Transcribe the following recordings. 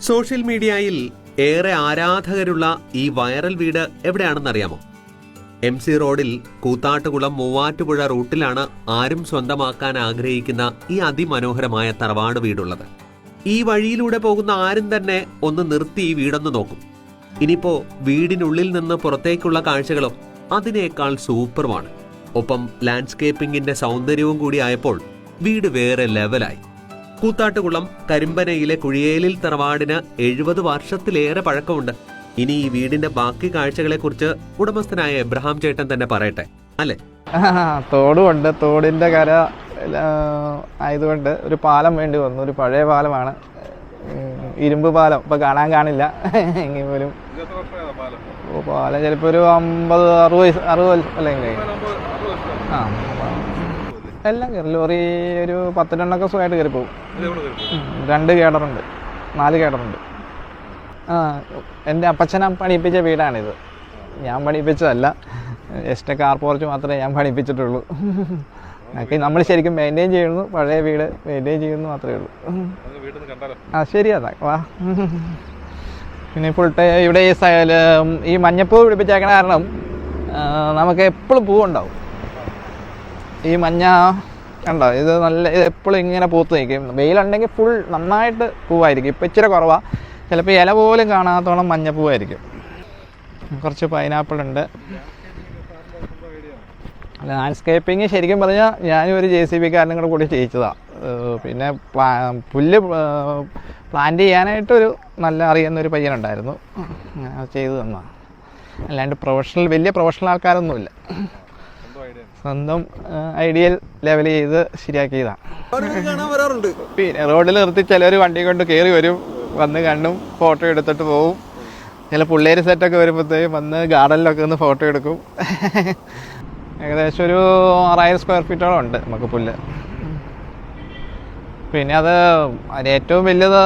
Social മീഡിയയിൽ ഏറെ ആരാധകരുള്ള ഈ വൈറൽ വീട് എവിടെയാണെന്നറിയാമോ എം സി റോഡിൽ കൂത്താട്ടുകുളം മൂവാറ്റുപുഴ റൂട്ടിലാണ് ആരും സ്വന്തമാക്കാൻ ആഗ്രഹിക്കുന്ന ഈ അതിമനോഹരമായ തറവാട് വീടുള്ളത്. ഈ വഴിയിലൂടെ പോകുന്ന ആരും തന്നെ ഒന്ന് നിർത്തി ഈ വീടൊന്ന് നോക്കും. ഇനിയിപ്പോ വീടിനുള്ളിൽ നിന്ന് പുറത്തേക്കുള്ള കാഴ്ചകളോ അതിനേക്കാൾ സൂപ്പറുമാണ്. ഒപ്പം ലാൻഡ്സ്കേപ്പിംഗിന്റെ സൗന്ദര്യവും കൂടി ആയപ്പോൾ വീട് വേറെ ലെവലായി. കൂത്താട്ടുകുളം കരിമ്പനയിലെ കുഴിയേലിൽ തറവാടിന് എഴുപത് വർഷത്തിലേറെ പഴക്കമുണ്ട്. ഇനി ഈ വീടിന്റെ ബാക്കി കാഴ്ചകളെ കുറിച്ച് ഉടമസ്ഥനായ എബ്രഹാം ചേട്ടൻ തന്നെ പറയട്ടെ അല്ലെ? തോടുമുണ്ട്. തോടിന്റെ കര ആയതുകൊണ്ട് ഒരു പാലം വേണ്ടി വന്നു. ഒരു പഴയ പാലമാണ്. ഇരുമ്പ് പാലം. ഇപ്പൊ കാണാൻ കാണില്ല. എങ്കിൽ പോലും. പാലം ചിലപ്പോ ഒരു അമ്പത് അറുപത് അറുപത് അല്ലെങ്കിൽ ആ എല്ലാം കയറി ലോറി ഒരു പത്തിരണ്ടൊക്കെ സുഖമായിട്ട് കയറി പോകും. രണ്ട് കേടറുണ്ട് നാല് കേടറുണ്ട് ആ എന്റെ അപ്പച്ചനം പണിയിപ്പിച്ച വീടാണിത്. ഞാൻ പണിയിപ്പിച്ചതല്ല ജസ്റ്റ് കാർ പോർച്ച് മാത്രമേ ഞാൻ പണിയിപ്പിച്ചിട്ടുള്ളൂ. ഒക്കെ നമ്മൾ ശരിക്കും മെയിന്റെയിൻ ചെയ്യുന്നു പഴയ വീട് മെയിന്റെയിൻ ചെയ്യുന്നു മാത്രമേ ഉള്ളൂ. ആ ശരി അതാ വാ. പിന്നെ ടൈം ഇവിടെ ഈ മഞ്ഞപ്പൂ പിടിപ്പിച്ചേക്കണ കാരണം നമുക്ക് എപ്പോഴും പൂവുണ്ടാവും. ഈ മഞ്ഞ കണ്ടോ? ഇത് നല്ല ഇത് എപ്പോഴും ഇങ്ങനെ പൂത്ത് നിൽക്കും. വെയിലുണ്ടെങ്കിൽ ഫുൾ നന്നായിട്ട് പൂവായിരിക്കും. ഇപ്പം ഇച്ചിരി കുറവാണ് ചിലപ്പോൾ ഇല പോലും കാണാത്തോളം മഞ്ഞപ്പൂവായിരിക്കും കുറച്ച് പൈനാപ്പിൾ ഉണ്ട്. ലാൻഡ്സ്കേപ്പിംഗ് ശരിക്കും പറഞ്ഞാൽ ഞാനും ഒരു ജെ സി ബിക്കാരനും കൂടെ കൂടി ചെയ്യിച്ചതാണ് പിന്നെ പ്ലാ പുല്ല് പ്ലാന്റ് ചെയ്യാനായിട്ടൊരു നല്ല അറിയുന്ന ഒരു പയ്യനുണ്ടായിരുന്നു. ചെയ്തു തന്നതാണ് അല്ലാണ്ട് പ്രൊഫഷണൽ വലിയ പ്രൊഫഷണൽ ആൾക്കാരൊന്നുമില്ല. സ്വന്തം ഐഡിയൽ ലെവൽ ചെയ്ത് ശരിയാക്കിയതാണ് പിന്നെ റോഡിൽ നിർത്തി ചിലർ വണ്ടി കൊണ്ട് കയറി വരും വന്ന് കണ്ടും ഫോട്ടോ എടുത്തിട്ട് പോവും. ചില പിള്ളേർ സെറ്റൊക്കെ വരുമ്പോഴത്തേക്കും വന്ന് ഗാർഡനിലൊക്കെ ഒന്ന് ഫോട്ടോ എടുക്കും. ഏകദേശം ഒരു ആറായിരം സ്ക്വയർ ഫീറ്റോളം ഉണ്ട് നമുക്ക് പുല്ല്. പിന്നെ അത് ഏറ്റവും വലിയത്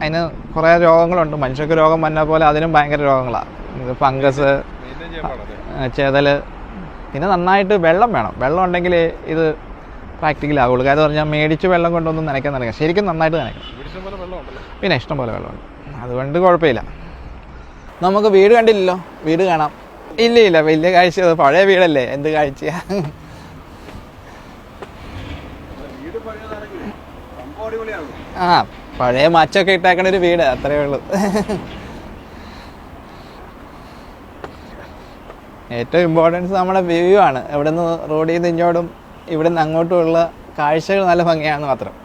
അതിന് കുറേ രോഗങ്ങളുണ്ട്. മനുഷ്യർക്ക് രോഗം വന്ന പോലെ അതിനും ഭയങ്കര രോഗങ്ങളാണ് ഫംഗസ് ചെതൽ പിന്നെ നന്നായിട്ട് വെള്ളം വേണം. വെള്ളം ഉണ്ടെങ്കിൽ ഇത് പ്രാക്ടിക്കൽ ആവുള്ളൂ കാര്യം പറഞ്ഞാൽ മേടിച്ച് വെള്ളം കൊണ്ടൊന്നും നനയ്ക്കാൻ നനയ്ക്കാം. ശരിക്കും നന്നായിട്ട് നനയ്ക്കണം പിന്നെ ഇഷ്ടം പോലെ വെള്ളമുണ്ട് അതുകൊണ്ട് കുഴപ്പമില്ല. നമുക്ക് വീട് കണ്ടില്ലല്ലോ. വീട് കാണാം. ഇല്ല ഇല്ല. വലിയ കാഴ്ച. പഴയ വീടല്ലേ. എന്ത് കാഴ്ചയാ? ആ പഴയ മച്ചൊക്കെ ഇട്ടേക്കണ ഒരു വീട്. അത്രേ ഉള്ളൂ. ഏറ്റവും ഇമ്പോർട്ടൻസ് നമ്മുടെ വ്യൂ ആണ്. ഇവിടെ നിന്ന് റോഡിൽ നിന്ന് ഇങ്ങോട്ടും ഇവിടെ നിന്ന് അങ്ങോട്ടുമുള്ള കാഴ്ചകൾ നല്ല ഭംഗിയാണെന്ന് മാത്രം.